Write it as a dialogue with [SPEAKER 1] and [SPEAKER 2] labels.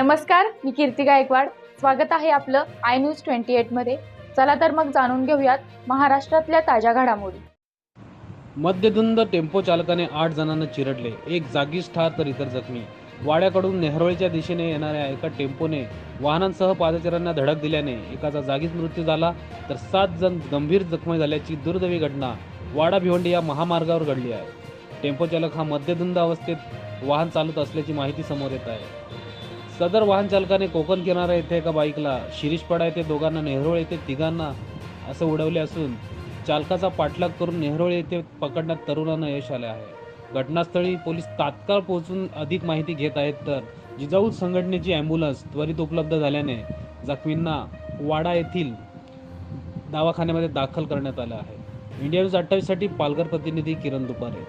[SPEAKER 1] नमस्कार मी कीर्ती गायकवाड. स्वागत आहे आपलं आय न्यूज ट्वेंटी एटमध्ये चला तर मग जाणून घेऊयात महाराष्ट्रातल्या ताज्या घडामोडी.
[SPEAKER 2] मद्यधुंद टेम्पो चालकाने आठ जणांना चिरडले एक जागीच ठार तर इतर जखमी. वाड्याकडून नेहरवळीच्या दिशेने येणाऱ्या एका टेम्पोने वाहनांसह पादचाऱ्यांना धडक दिल्याने एकाचा जागीच मृत्यू झाला तर सात जण गंभीर जखमी झाल्याची दुर्दैवी घटना वाडा भिवंडी या महामार्गावर घडली आहे. टेम्पो चालक हा मद्यधुंद अवस्थेत वाहन चालवत असल्याची माहिती समोर येत आहे. सदर वाहन चालकाने कोकण किनारा येथे एका बाईकला शिरीषपाडा येथे दोघांना नेहरोळ येथे तिघांना असं उडवले असून चालकाचा पाठलाग करून नेहरोळ येथे पकडण्यात तरुणांना यश आले आहे. घटनास्थळी पोलीस तात्काळ पोहोचून अधिक माहिती घेत आहेत तर जिजाऊ संघटनेची ॲम्ब्युलन्स त्वरित उपलब्ध झाल्याने जखमींना वाडा येथील दवाखान्यामध्ये दाखल करण्यात आलं आहे. इंडिया न्यूज अठ्ठावीससाठी पालघर प्रतिनिधी किरण दुपारे.